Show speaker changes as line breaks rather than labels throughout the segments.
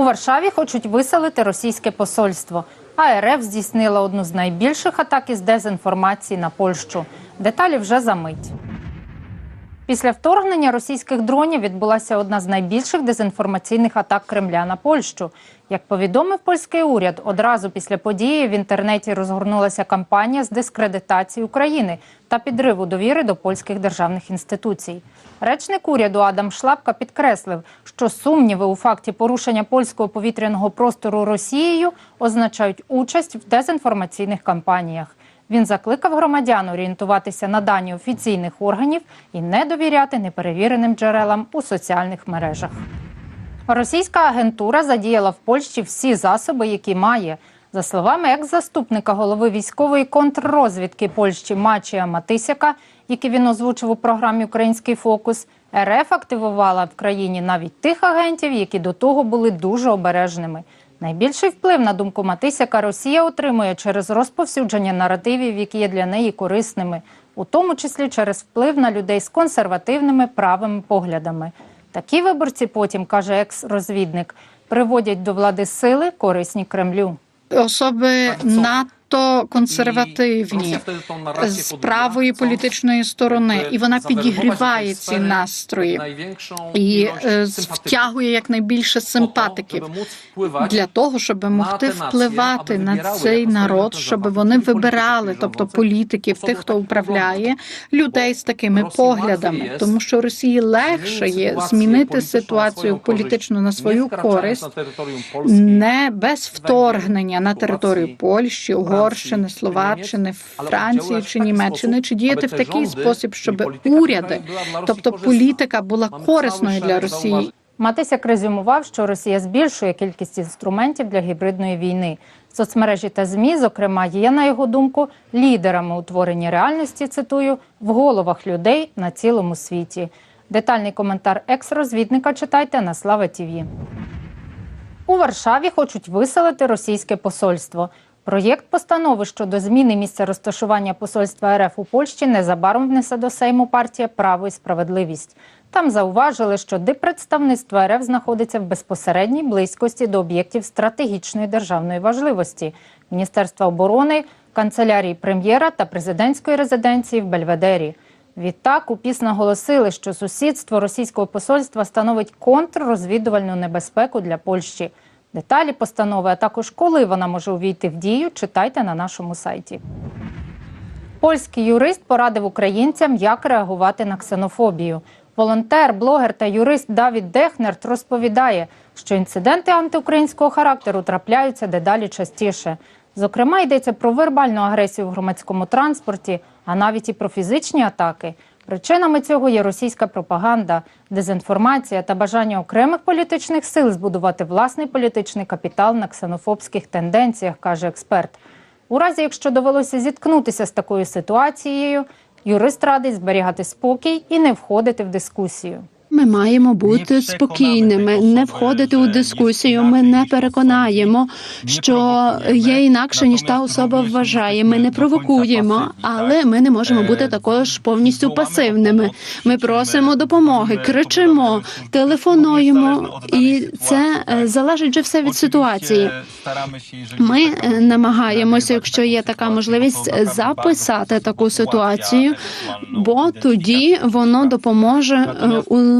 У Варшаві хочуть виселити російське посольство. А РФ здійснила одну з найбільших атак із дезінформації на Польщу. Деталі вже за мить. Після вторгнення російських дронів відбулася одна з найбільших дезінформаційних атак Кремля на Польщу. Як повідомив польський уряд, одразу після події в інтернеті розгорнулася кампанія з дискредитації України та підриву довіри до польських державних інституцій. Речник уряду Адам Шлапка підкреслив, що сумніви у факті порушення польського повітряного простору Росією означають участь в дезінформаційних кампаніях. Він закликав громадян орієнтуватися на дані офіційних органів і не довіряти неперевіреним джерелам у соціальних мережах. Російська агентура задіяла в Польщі всі засоби, які має. За словами екс-заступника голови військової контррозвідки Польщі Мачія Матисяка, який він озвучив у програмі Український фокус, РФ активувала в країні навіть тих агентів, які до того були дуже обережними. Найбільший вплив на думку Матисяка Росія отримує через розповсюдження наративів, які є для неї корисними, у тому числі через вплив на людей з консервативними правими поглядами. Такі виборці потім, каже екс-розвідник, приводять до влади сили, корисні Кремлю.
Особи
Bardzo.
Надто консервативні з правої політичної сторони, і вона підігріває ці настрої і е, втягує якнайбільше симпатиків для того, щоб могти впливати на цей народ, щоб вони вибирали, тобто політиків, тих, хто управляє людей з такими поглядами, тому що Росії легше є змінити ситуацію політично на свою користь, не без вторгнення на територію Польщі, Угорщини, Словаччини, Франції чи Німеччини, чи діяти в такий спосіб, щоб уряди, тобто політика, була корисною для Росії.
Матисяк резюмував, що Росія збільшує кількість інструментів для гібридної війни. Соцмережі та ЗМІ, зокрема, є, на його думку, лідерами у творенні реальності, цитую, в головах людей на цілому світі. Детальний коментар екс-розвідника читайте на Слава ТІВІ. У Варшаві хочуть виселити російське посольство. Проєкт постанови щодо зміни місця розташування посольства РФ у Польщі незабаром внесе до Сейму партія Право і справедливість. Там зауважили, що диппредставництво РФ знаходиться в безпосередній близькості до об'єктів стратегічної державної важливості Міністерства оборони, канцелярії прем'єра та президентської резиденції в Бельведері. Відтак у ПІС наголосили, що сусідство російського посольства становить контррозвідувальну небезпеку для Польщі. Деталі постанови, а також коли вона може увійти в дію, читайте на нашому сайті. Польський юрист порадив українцям, як реагувати на ксенофобію. Волонтер, блогер та юрист Давід Дехнерт розповідає, що інциденти антиукраїнського характеру трапляються дедалі частіше. Зокрема, йдеться про вербальну агресію в громадському транспорті, а навіть і про фізичні атаки. Причинами цього є російська пропаганда, дезінформація та бажання окремих політичних сил збудувати власний політичний капітал на ксенофобських тенденціях, каже експерт. У разі, якщо довелося зіткнутися з такою ситуацією, юрист радить зберігати спокій і не входити в дискусію.
Ми маємо бути спокійними, не входити у дискусію. Ми не переконаємо, що є інакше ніж та особа вважає. Ми не провокуємо, але ми не можемо бути також повністю пасивними. Ми просимо допомоги, кричимо, телефонуємо, і це е, залежить вже все від ситуації. Ми е, намагаємося, якщо є така можливість, е, записати таку ситуацію, бо тоді воно допоможе е, у-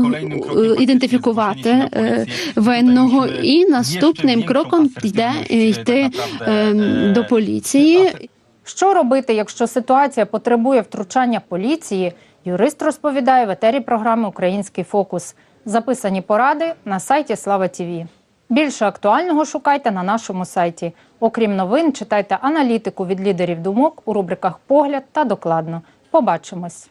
ідентифікувати е, винного, і наступним кроком йде е, йти е, до поліції.
Що робити, якщо ситуація потребує втручання поліції? Юрист розповідає в етері програми Український фокус. Записані поради на сайті Слава ТІВІ. Більше актуального шукайте на нашому сайті. Окрім новин, читайте аналітику від лідерів думок у рубриках Погляд та докладно. Побачимось.